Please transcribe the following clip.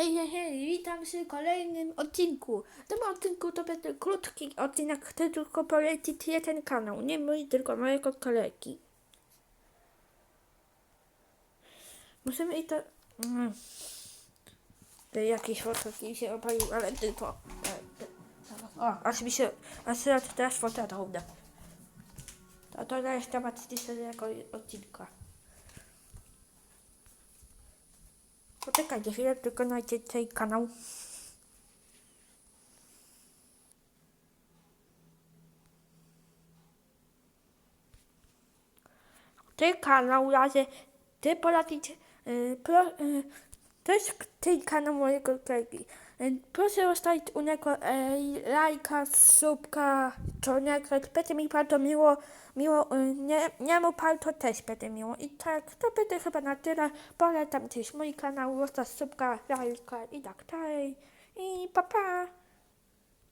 Hej, hej, hej, witam w kolejnym odcinku. W tym odcinku to będzie krótki odcinek, chcę tylko polecić jeden kanał. Nie mój, tylko mojego kolegi. Musimy i to... Mm. Jakiś fotoki się opalił, ale tylko... e, O, aż mi się... Aż teraz, foto uda. To to jest temat dzisiejszego odcinka. Poczekajcie chwilę, tylko znajdzie ten kanał. Ten kanał razie ty polecić, y, pro, y, to jest kanał mojego kolegi. Y, proszę zostawić u niego y, lajka, subka, czarnego, będzie mi bardzo miło, miło, y, nie, nie mu bardzo też będzie miło. I tak, to będzie chyba na tyle. Polecam też mój kanał, zostaw subka, lajka i tak dalej. I pa pa!